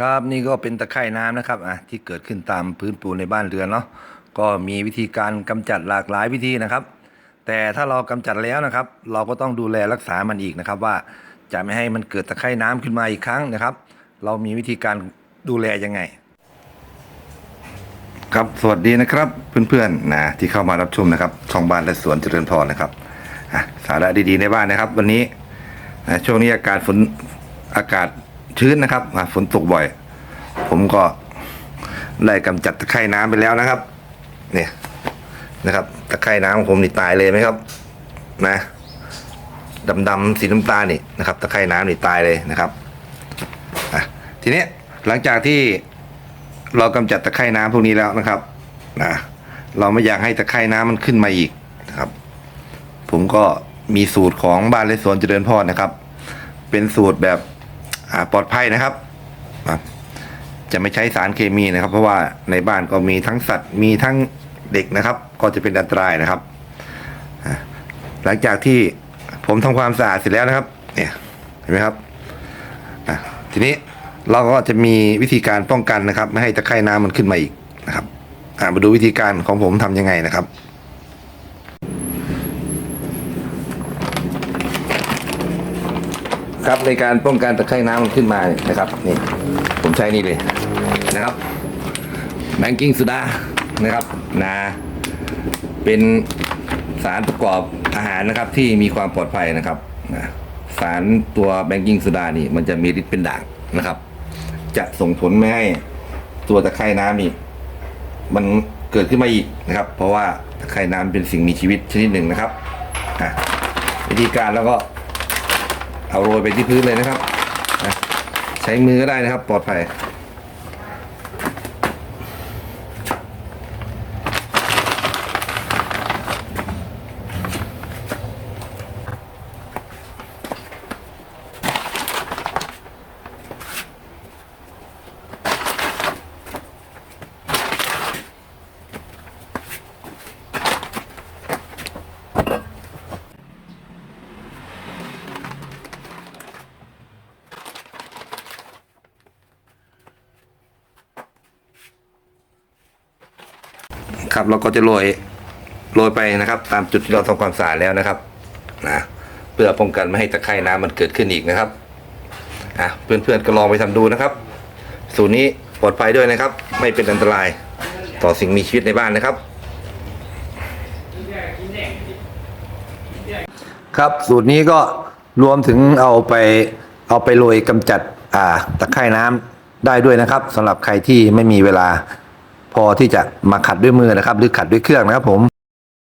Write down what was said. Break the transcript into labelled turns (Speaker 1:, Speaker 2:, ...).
Speaker 1: ครับนี่ก็เป็นตะไคร่น้ำนะครับอะที่เกิดขึ้นตามพื้นปูนในบ้านเรือนเนาะก็มีวิธีการกำจัดหลากหลายวิธีนะครับ แต่ถ้าเรากำจัดแล้วนะครับ เราก็ต้องดูแลรักษามันอีกนะครับ ว่าจะไม่ให้มันเกิดตะไคร่น้ำขึ้นมาอีกครั้งนะครับ เรามีวิธีการดูแลยังไง ครับสวัสดีนะครับเพื่อนๆนะที่เข้ามารับชมนะครับช่องบ้านและสวนเจริญพรนะครับอะสาระดีๆในบ้านนะครับ วันนี้ช่วงนี้อากาศฝนอากาศ ชื้นนะครับฝนตกบ่อย ผมก็ได้กำจัดตะไคร่น้ำไปแล้วนะครับ เนี่ยนะครับตะไคร่น้ำของผมนี่ตายเลยไหมครับ นะดำๆสีน้ำตาลนี่นะครับ ตะไคร่น้ำนี่ตายเลยนะครับอะทีนี้หลังจากที่เรากำจัดตะไคร่น้ำพวกนี้แล้วนะครับนะเราไม่อยากให้ตะไคร่น้ำมันขึ้นมาอีกนะครับ ผมก็มีสูตรของบ้านและสวนเจริญพรนะครับ เป็นสูตรแบบ ปลอดภัยนะครับ จะไม่ใช้สารเคมีนะครับ เพราะว่าในบ้านก็มีทั้งสัตว์มีทั้งเด็กนะครับ ก็จะเป็นอันตรายนะครับ หลังจากที่ผมทำความสะอาดเสร็จแล้วนะครับ เนี่ยเห็นไหมครับทีนี้เราก็จะมีวิธีการป้องกันนะครับ ไม่ให้ตะไคร่น้ำมันขึ้นมาอีกนะครับมาดูวิธีการของผมทำยังไงนะครับ ครับในการป้องกันตะไคร่น้ำขึ้นมาเนี่ยนะครับนี่ผมใช้นี่เลยนะครับแบงกิ้งสุดานะครับนะเป็นสารประกอบอาหารนะครับที่มีความปลอดภัยนะครับนะสารตัวแบงกิ้งสุดานี่มันจะมีฤทธิ์เป็นด่างนะครับ จะส่งผลไม่ให้ตัวตะไคร่น้ำนี่มันเกิดขึ้นมาอีกนะครับ เพราะว่าตะไคร่น้ำเป็นสิ่งมีชีวิตชนิดหนึ่งนะครับอะวิธีการแล้วก็ เอาโรยไปที่พื้นเลยนะครับ ใช้มือก็ได้นะครับ ปลอดภัย ครับเราก็จะโรยโรยไปนะครับ ตามจุดที่เราทำความสะอาดแล้วนะครับนะเพื่อป้องกันไม่ให้ตะไคร่น้ำมันเกิดขึ้นอีกนะครับอะเพื่อนๆก็ลองไปทำดูนะครับ สูตรนี้ปลอดภัยด้วยนะครับ ไม่เป็นอันตรายต่อสิ่งมีชีวิตในบ้านนะครับ ครับสูตรนี้ก็รวมถึงเอาไปเอาไปโรยกำจัดอ่าตะไคร่น้ำได้ด้วยนะครับสำหรับใครที่ไม่มีเวลา พอที่จะมาขัดด้วยมือนะครับ หรือขัดด้วยเครื่องนะครับผม